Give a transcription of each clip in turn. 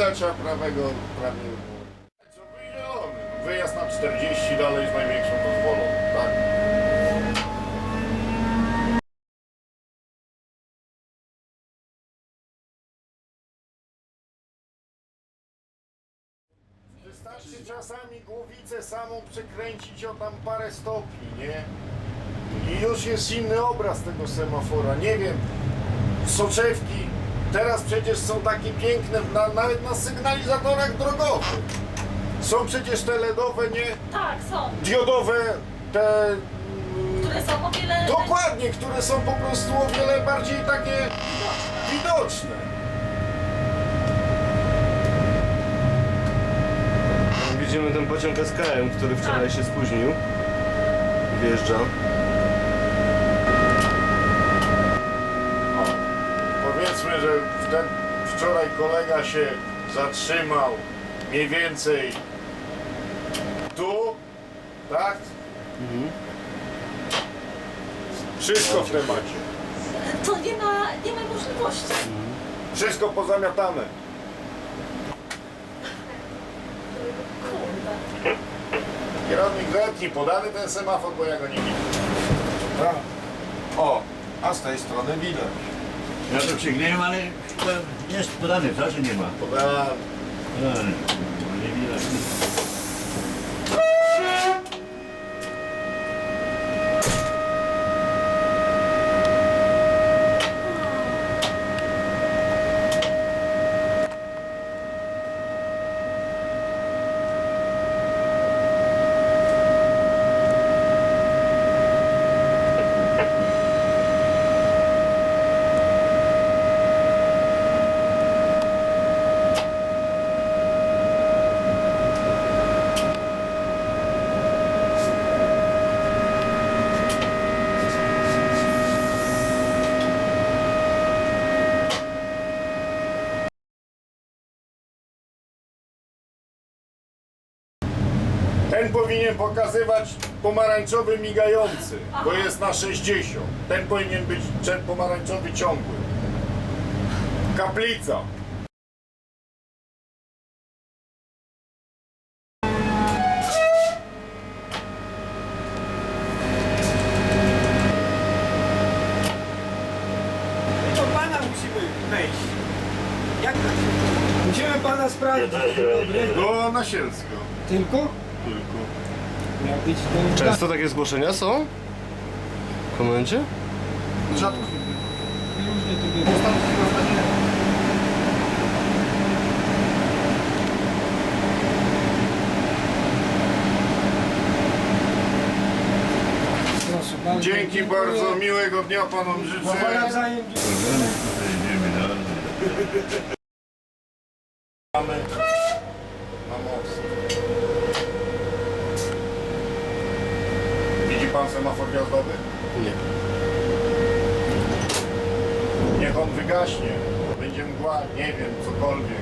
trzeba prawego prawie było. Co? Wyjazd na 40 dalej z największą dozwoloną, tak? Wystarczy czasami głowicę samą przekręcić o tam parę stopni, nie? I już jest inny obraz tego semafora. Nie wiem, soczewki teraz przecież są takie piękne, na, nawet na sygnalizatorach drogowych. Są przecież te LEDowe, nie? Tak, są. Diodowe, te... Które są o wiele... Dokładnie, które są po prostu o wiele bardziej takie widoczne. Widzimy ten pociąg SKM, który wczoraj się spóźnił. Wjeżdża. Ten wczoraj kolega się zatrzymał mniej więcej tu, tak? Wszystko w temacie. To nie ma, nie ma możliwości. Wszystko pozamiatane. Kurde. Kierownik zetnij, podany ten semafor, bo ja go nie widzę. Tak. O, a z tej strony widać. Ja to przygnęłem, ale jest podany, co czy nie ma? Podany. Nie widać. Ten powinien pokazywać pomarańczowy migający, bo jest na 60. Ten powinien być pomarańczowy ciągły. Kaplica. To pana musimy wejść. Jak? Musimy pana sprawdzić. Do Nasielsko. Tylko? Tylko. Miał być to Często takie zgłoszenia są? W komendzie? Rzadko. różnie to było. Proszę bardzo. Dzięki dziękuję. bardzo, miłego dnia panom No, życzę. nawzajem dziękuję. Idziemy. Mamy na most. Nie. Niech on wygaśnie. Będzie mgła, nie wiem, cokolwiek.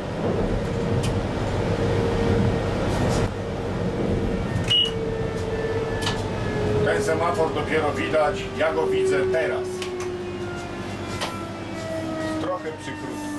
Ten semafor dopiero widać, ja go widzę teraz. Trochę przykrótko.